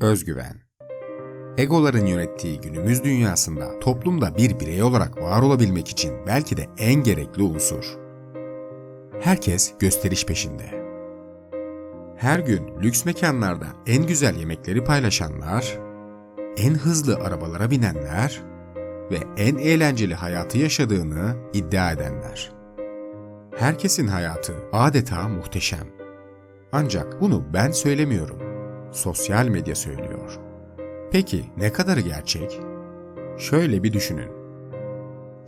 Özgüven Egoların yönettiği günümüz dünyasında toplumda bir birey olarak var olabilmek için belki de en gerekli unsur. Herkes gösteriş peşinde. Her gün lüks mekanlarda en güzel yemekleri paylaşanlar, en hızlı arabalara binenler ve en eğlenceli hayatı yaşadığını iddia edenler. Herkesin hayatı adeta muhteşem. Ancak bunu ben söylemiyorum. Sosyal medya söylüyor. Peki ne kadarı gerçek? Şöyle bir düşünün.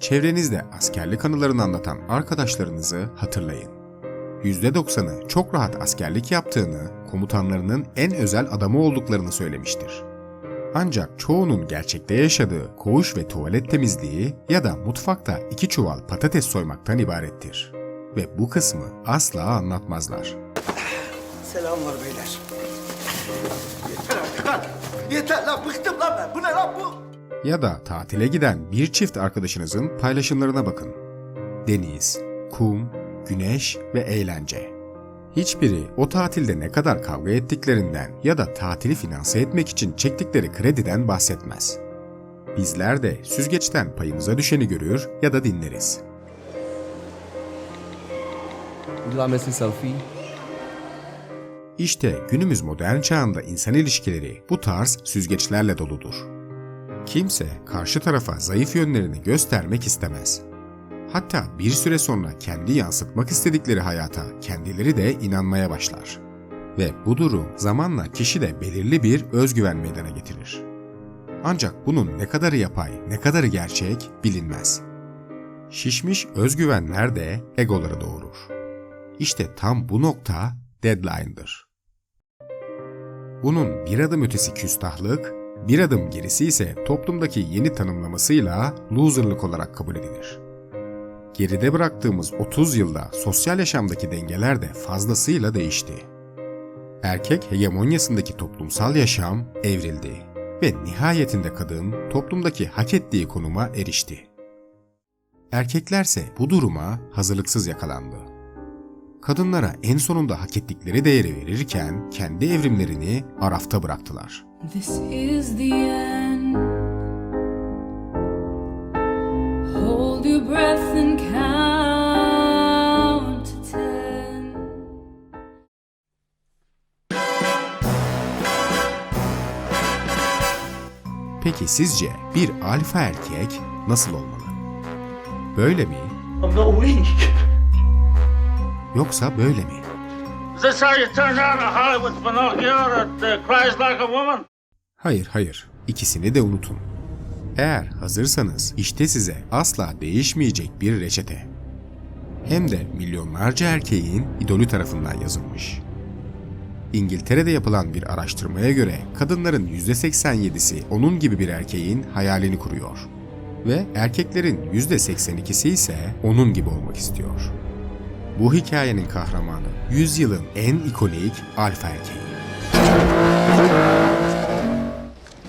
Çevrenizde askerlik anılarını anlatan arkadaşlarınızı hatırlayın. %90'ı çok rahat askerlik yaptığını, komutanlarının en özel adamı olduklarını söylemiştir. Ancak çoğunun gerçekte yaşadığı koğuş ve tuvalet temizliği ya da mutfakta iki çuval patates soymaktan ibarettir. Ve bu kısmı asla anlatmazlar. Selamlar beyler. Yeter artık lan. Yeter lan bıktım lan ben. Bu ne lan bu? Ya da tatile giden bir çift arkadaşınızın paylaşımlarına bakın. Deniz, kum, güneş ve eğlence. Hiçbiri o tatilde ne kadar kavga ettiklerinden ya da tatili finanse etmek için çektikleri krediden bahsetmez. Bizler de süzgeçten payımıza düşeni görür ya da dinleriz. Dilamesin selfie. İşte günümüz modern çağında insan ilişkileri bu tarz süzgeçlerle doludur. Kimse karşı tarafa zayıf yönlerini göstermek istemez. Hatta bir süre sonra kendi yansıtmak istedikleri hayata kendileri de inanmaya başlar. Ve bu durum zamanla kişide belirli bir özgüven meydana getirir. Ancak bunun ne kadarı yapay, ne kadarı gerçek bilinmez. Şişmiş özgüvenler de egoları doğurur. İşte tam bu nokta deadline'dır. Bunun bir adım ötesi küstahlık, bir adım gerisi ise toplumdaki yeni tanımlamasıyla loserlık olarak kabul edilir. Geride bıraktığımız 30 yılda sosyal yaşamdaki dengeler de fazlasıyla değişti. Erkek hegemonyasındaki toplumsal yaşam evrildi ve nihayetinde kadın toplumdaki hak ettiği konuma erişti. Erkeklerse bu duruma hazırlıksız yakalandı kadınlara en sonunda hak ettikleri değeri verirken kendi evrimlerini arafta bıraktılar. This is the end. Hold your breath and count to ten. Peki sizce bir alfa erkek nasıl olmalı? Böyle mi I'm not weak. Yoksa böyle mi? Is this how you turn down a Hollywood Pinocchio that cries like a woman? Hayır hayır ikisini de unutun. Eğer hazırsanız işte size asla değişmeyecek bir reçete. Hem de milyonlarca erkeğin idolü tarafından yazılmış. İngiltere'de yapılan bir araştırmaya göre kadınların %87'si onun gibi bir erkeğin hayalini kuruyor. Ve erkeklerin %82'si ise onun gibi olmak istiyor. Bu hikayenin kahramanı yüzyılın en ikonik alfa erkeği.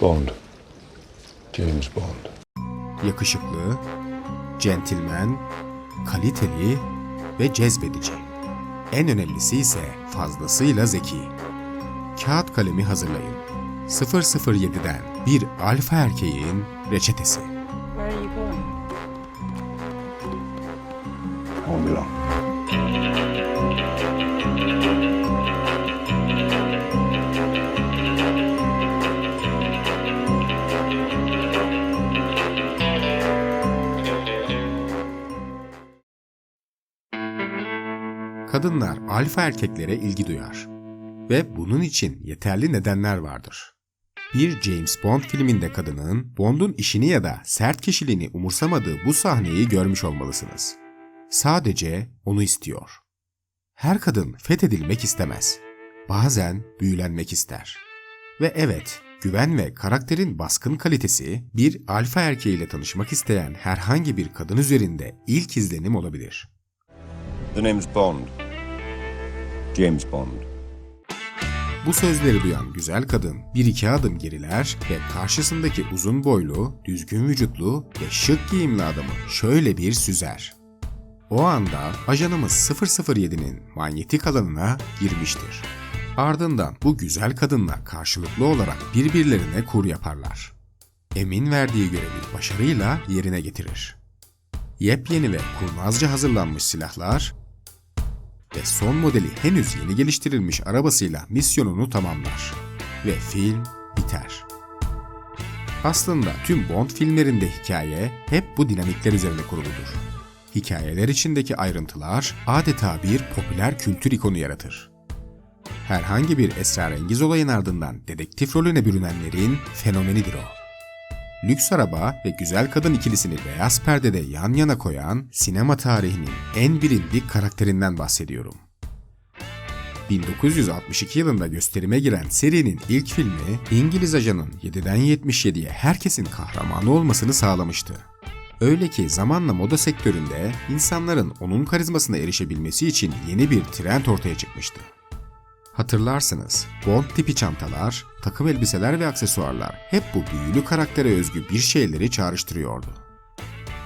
Bond. James Bond. yakışıklı, centilmen, kaliteli ve cezbedici. En önemlisi ise fazlasıyla zeki. Kağıt kalemi hazırlayın. 007'den bir alfa erkeğin reçetesi. Kadınlar alfa erkeklere ilgi duyar. Ve bunun için yeterli nedenler vardır. Bir James Bond filminde kadının Bond'un işini ya da sert kişiliğini umursamadığı bu sahneyi görmüş olmalısınız. Sadece onu istiyor. Her kadın fethedilmek istemez. Bazen büyülenmek ister. Ve evet, güven ve karakterin baskın kalitesi bir alfa erkeğiyle tanışmak isteyen herhangi bir kadın üzerinde ilk izlenim olabilir. The name's Bond. James Bond. Bu sözleri duyan güzel kadın bir iki adım geriler ve karşısındaki uzun boylu, düzgün vücutlu ve şık giyimli adamı şöyle bir süzer. O anda ajanımız 007'nin manyetik alanına girmiştir. Ardından bu güzel kadınla karşılıklı olarak birbirlerine kur yaparlar. Emin verdiği görevi başarıyla yerine getirir. Yepyeni ve kurnazca hazırlanmış silahlar ve son modeli henüz yeni geliştirilmiş arabasıyla misyonunu tamamlar. Ve film biter. Aslında tüm Bond filmlerinde hikaye hep bu dinamikler üzerine kuruludur. Hikayeler içindeki ayrıntılar adeta bir popüler kültür ikonu yaratır. Herhangi bir esrarengiz olayın ardından dedektif rolüne bürünenlerin fenomenidir o. Lüks araba ve güzel kadın ikilisini beyaz perdede yan yana koyan sinema tarihinin en bilindik karakterinden bahsediyorum. 1962 yılında gösterime giren serinin ilk filmi İngiliz ajanın 7'den 77'ye herkesin kahramanı olmasını sağlamıştı. Öyle ki zamanla moda sektöründe insanların onun karizmasına erişebilmesi için yeni bir trend ortaya çıkmıştı. Hatırlarsınız, Bond tipi çantalar, takım elbiseler ve aksesuarlar hep bu büyülü karaktere özgü bir şeyleri çağrıştırıyordu.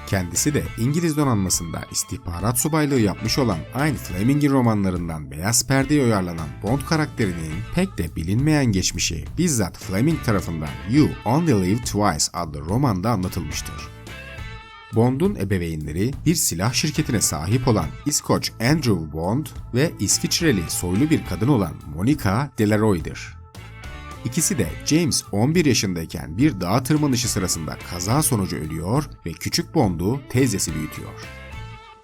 Kendisi de İngiliz donanmasında istihbarat subaylığı yapmış olan Ian Fleming'in romanlarından beyaz perdeye uyarlanan Bond karakterinin pek de bilinmeyen geçmişi bizzat Fleming tarafından You Only Live Twice adlı romanda anlatılmıştır. Bond'un ebeveynleri bir silah şirketine sahip olan İskoç Andrew Bond ve İsviçreli soylu bir kadın olan Monica Delaroy'dir. İkisi de James 11 yaşındayken bir dağ tırmanışı sırasında kaza sonucu ölüyor ve küçük Bond'u teyzesi büyütüyor.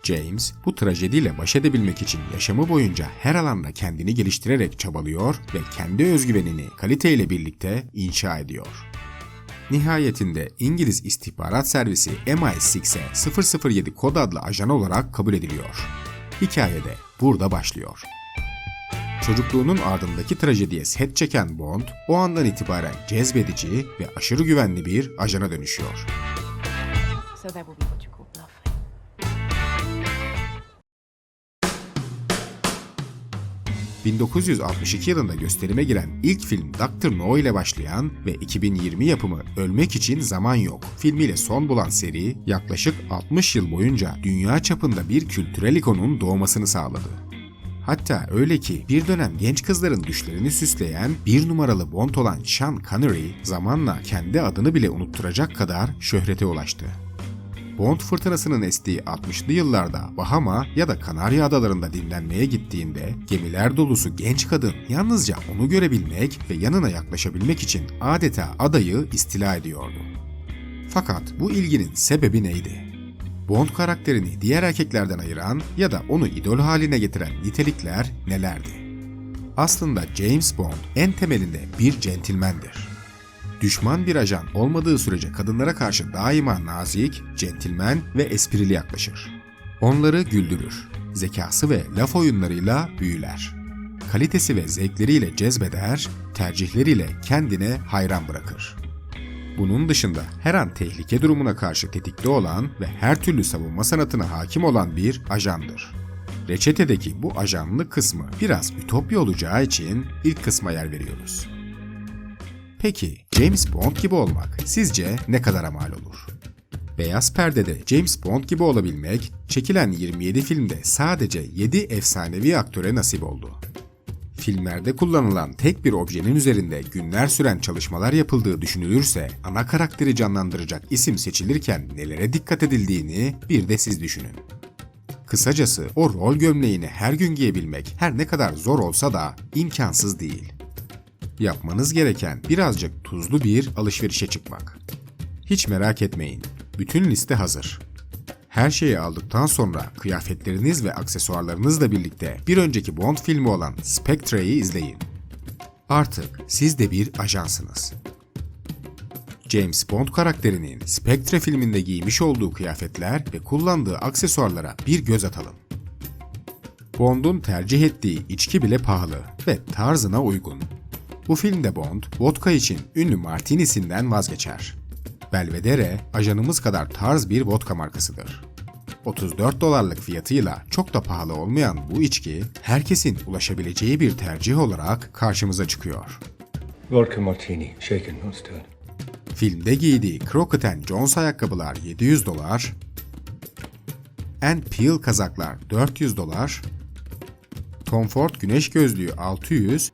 James bu trajediyle baş edebilmek için yaşamı boyunca her alanda kendini geliştirerek çabalıyor ve kendi özgüvenini kaliteyle birlikte inşa ediyor. Nihayetinde İngiliz istihbarat servisi MI6'e 007 kod adlı ajan olarak kabul ediliyor. Hikaye de burada başlıyor. Çocukluğunun ardındaki trajediye set çeken Bond, o andan itibaren cezbedici ve aşırı güvenli bir ajana dönüşüyor. So ...1962 yılında gösterime giren ilk film Dr. No ile başlayan ve 2020 yapımı Ölmek için Zaman Yok filmiyle son bulan seri yaklaşık 60 yıl boyunca dünya çapında bir kültürel ikonun doğmasını sağladı. Hatta öyle ki bir dönem genç kızların düşlerini süsleyen bir numaralı Bond olan Sean Connery zamanla kendi adını bile unutturacak kadar şöhrete ulaştı. Bond fırtınasının estiği 60'lı yıllarda Bahama ya da Kanarya Adalarında dinlenmeye gittiğinde gemiler dolusu genç kadın yalnızca onu görebilmek ve yanına yaklaşabilmek için adeta adayı istila ediyordu. Fakat bu ilginin sebebi neydi? Bond karakterini diğer erkeklerden ayıran ya da onu idol haline getiren nitelikler nelerdi? Aslında James Bond en temelinde bir centilmendir. Düşman bir ajan olmadığı sürece kadınlara karşı daima nazik, centilmen ve esprili yaklaşır. Onları güldürür. Zekası ve laf oyunlarıyla büyüler. Kalitesi ve zevkleriyle cezbeder, tercihleriyle kendine hayran bırakır. Bunun dışında her an tehlike durumuna karşı tetikte olan ve her türlü savunma sanatına hakim olan bir ajandır. Reçetedeki bu ajanlık kısmı biraz ütopya olacağı için ilk kısma yer veriyoruz. Peki James Bond gibi olmak sizce ne kadar mal olur? Beyaz perdede James Bond gibi olabilmek çekilen 27 filmde sadece 7 efsanevi aktöre nasip oldu. Filmlerde kullanılan tek bir objenin üzerinde günler süren çalışmalar yapıldığı düşünülürse ana karakteri canlandıracak isim seçilirken nelere dikkat edildiğini bir de siz düşünün. Kısacası o rol gömleğini her gün giyebilmek her ne kadar zor olsa da imkansız değil. Yapmanız gereken birazcık tuzlu bir alışverişe çıkmak. Hiç merak etmeyin, bütün liste hazır. Her şeyi aldıktan sonra kıyafetleriniz ve aksesuarlarınızla birlikte bir önceki Bond filmi olan Spectre'yi izleyin. Artık siz de bir ajansınız. James Bond karakterinin Spectre filminde giymiş olduğu kıyafetler ve kullandığı aksesuarlara bir göz atalım. Bond'un tercih ettiği içki bile pahalı ve tarzına uygun. Bu filmde Bond, vodka için ünlü Martini'sinden vazgeçer. Belvedere, ajanımız kadar tarz bir vodka markasıdır. 34 dolarlık fiyatıyla çok da pahalı olmayan bu içki, herkesin ulaşabileceği bir tercih olarak karşımıza çıkıyor. Vodka martini, shaken, not stirred. Filmde giydiği Crockett Jones ayakkabılar 700 dolar, and Peel kazaklar 400 dolar, Tom Ford güneş gözlüğü 600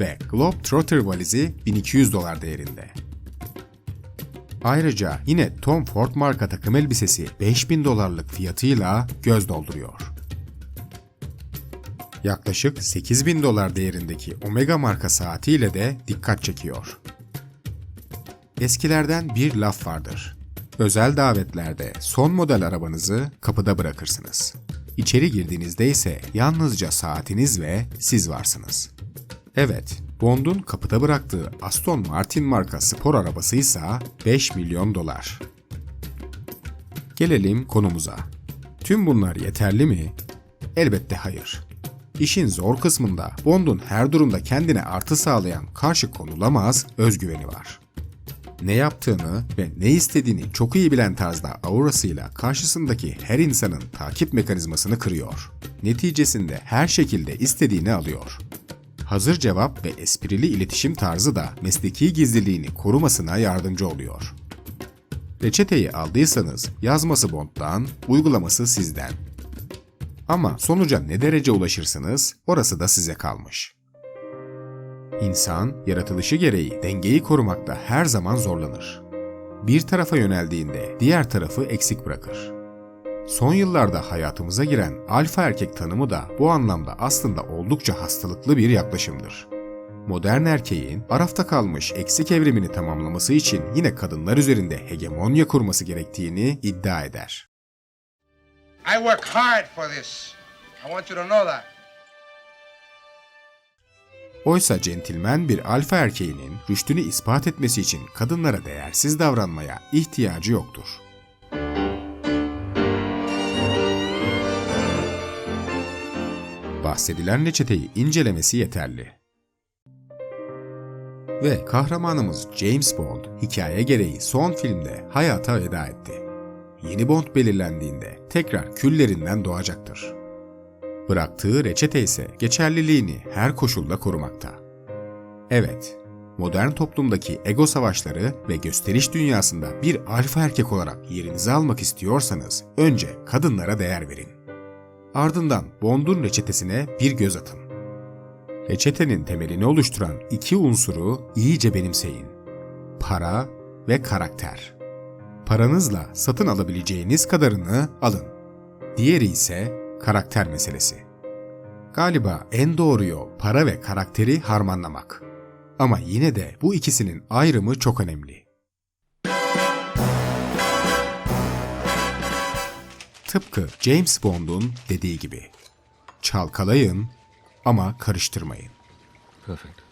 ve Globetrotter valizi 1200 dolar değerinde. Ayrıca yine Tom Ford marka takım elbisesi 5000 dolarlık fiyatıyla göz dolduruyor. Yaklaşık 8000 dolar değerindeki Omega marka saatiyle de dikkat çekiyor. Eskilerden bir laf vardır. Özel davetlerde son model arabanızı kapıda bırakırsınız. İçeri girdiğinizde ise yalnızca saatiniz ve siz varsınız. Evet, Bond'un kapıda bıraktığı Aston Martin marka spor arabası ise 5 milyon dolar. Gelelim konumuza. Tüm bunlar yeterli mi? Elbette hayır. İşin zor kısmında Bond'un her durumda kendine artı sağlayan karşı konulamaz özgüveni var. Ne yaptığını ve ne istediğini çok iyi bilen tarzda aurasıyla karşısındaki her insanın takip mekanizmasını kırıyor. Neticesinde her şekilde istediğini alıyor. Hazır cevap ve esprili iletişim tarzı da mesleki gizliliğini korumasına yardımcı oluyor. Reçeteyi aldıysanız yazması Bond'dan, uygulaması sizden. Ama sonuca ne derece ulaşırsınız orası da size kalmış. İnsan, yaratılışı gereği dengeyi korumakta her zaman zorlanır. Bir tarafa yöneldiğinde diğer tarafı eksik bırakır. Son yıllarda hayatımıza giren alfa erkek tanımı da bu anlamda aslında oldukça hastalıklı bir yaklaşımdır. Modern erkeğin arafta kalmış eksik evrimini tamamlaması için yine kadınlar üzerinde hegemonya kurması gerektiğini iddia eder. I work hard for this. I want you to know that. Oysa centilmen bir alfa erkeğinin rüştünü ispat etmesi için kadınlara değersiz davranmaya ihtiyacı yoktur. Bahsedilen reçeteyi incelemesi yeterli. Ve kahramanımız James Bond hikaye gereği son filmde hayata veda etti. Yeni Bond belirlendiğinde tekrar küllerinden doğacaktır. Bıraktığı reçete ise geçerliliğini her koşulda korumakta. Evet, modern toplumdaki ego savaşları ve gösteriş dünyasında bir alfa erkek olarak yerinizi almak istiyorsanız önce kadınlara değer verin. Ardından Bond'un reçetesine bir göz atın. Reçetenin temelini oluşturan iki unsuru iyice benimseyin. Para ve karakter. Paranızla satın alabileceğiniz kadarını alın. Diğeri ise karakter meselesi. Galiba en doğru yol para ve karakteri harmanlamak. Ama yine de bu ikisinin ayrımı çok önemli. Tıpkı James Bond'un dediği gibi. Çalkalayın ama karıştırmayın. Perfect.